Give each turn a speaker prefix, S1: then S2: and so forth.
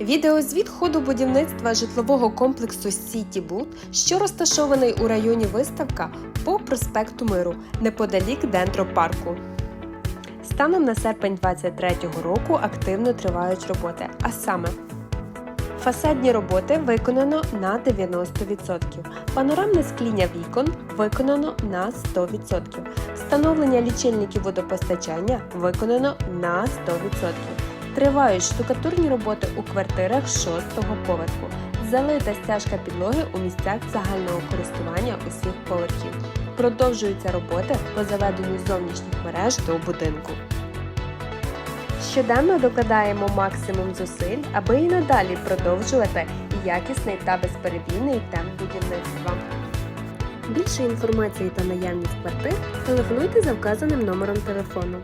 S1: Відеозвіт ходу будівництва житлового комплексу Сіті Буд, що розташований у районі Виставка по проспекту Миру, неподалік Дендропарку. Станом на серпень 2023 року активно тривають роботи, а саме Фасадні роботи виконано на 90%. Панорамне скління вікон виконано на 100%. Встановлення лічильників водопостачання виконано на 100%. Тривають штукатурні роботи у квартирах 6-го поверху. Залита стяжка підлоги у місцях загального користування усіх поверхів. Продовжуються роботи по заведенню зовнішніх мереж до будинку. Щоденно докладаємо максимум зусиль, аби і надалі продовжувати якісний та безперебійний темп будівництва. Більше інформації та наявність квартир телефонуйте за вказаним номером телефону.